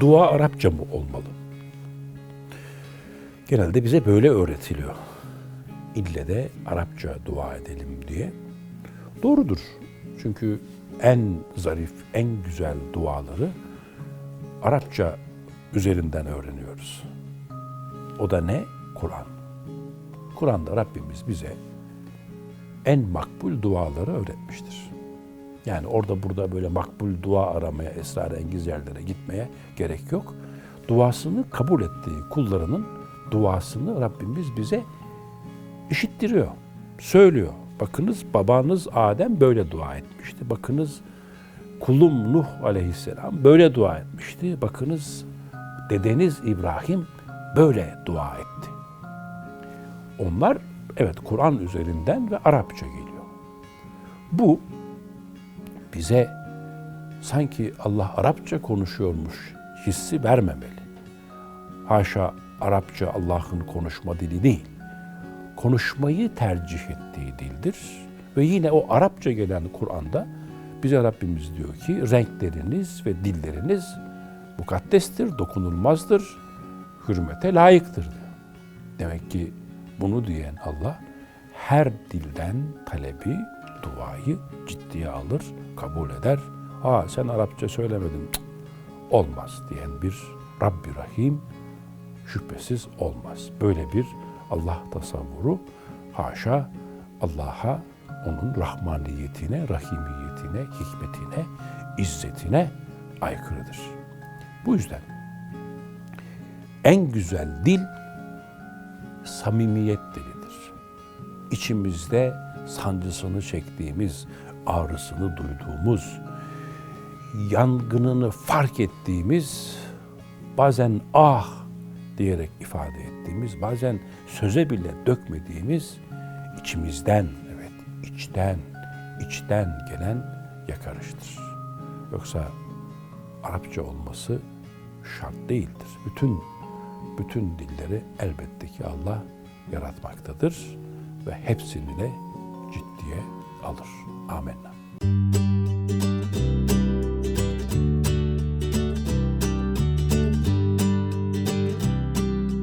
Dua Arapça mı olmalı? Genelde bize böyle öğretiliyor. İlle de Arapça dua edelim diye. Doğrudur. Çünkü en zarif, en güzel duaları Arapça üzerinden öğreniyoruz. O da ne? Kur'an. Kur'an'da Rabbimiz bize en makbul duaları öğretmiştir. Yani orada burada böyle makbul dua aramaya, esrarengiz yerlere gitmeye gerek yok. Duasını kabul ettiği kullarının duasını Rabbimiz bize işittiriyor, söylüyor. Bakınız babanız Adem böyle dua etmişti. Bakınız kulum Nuh aleyhisselam böyle dua etmişti. Bakınız dedeniz İbrahim böyle dua etti. Onlar evet Kur'an üzerinden ve Arapça geliyor. Bu bize sanki Allah Arapça konuşuyormuş hissi vermemeli. Haşa Arapça Allah'ın konuşma dili değil. Konuşmayı tercih ettiği dildir. Ve yine o Arapça gelen Kur'an'da bize Rabbimiz diyor ki renkleriniz ve dilleriniz mukaddestir, dokunulmazdır, hürmete layıktır diyor. Demek ki bunu diyen Allah her dilden talebi, duayı ciddiye alır, kabul eder. Ha sen Arapça söylemedin, cık, olmaz diyen bir Rabbi Rahim şüphesiz olmaz. Böyle bir Allah tasavvuru haşa Allah'a, onun rahmaniyetine, rahimiyetine, hikmetine, izzetine aykırıdır. Bu yüzden en güzel dil samimiyet dilidir. İçimizde sancısını çektiğimiz, ağrısını duyduğumuz, yangınını fark ettiğimiz, bazen ah diyerek ifade ettiğimiz, bazen söze bile dökmediğimiz, içimizden, evet içten, içten gelen yakarıştır. Yoksa Arapça olması şart değildir. Bütün bütün dilleri elbette ki Allah yaratmaktadır ve hepsini de ciddiye alır. Amenna.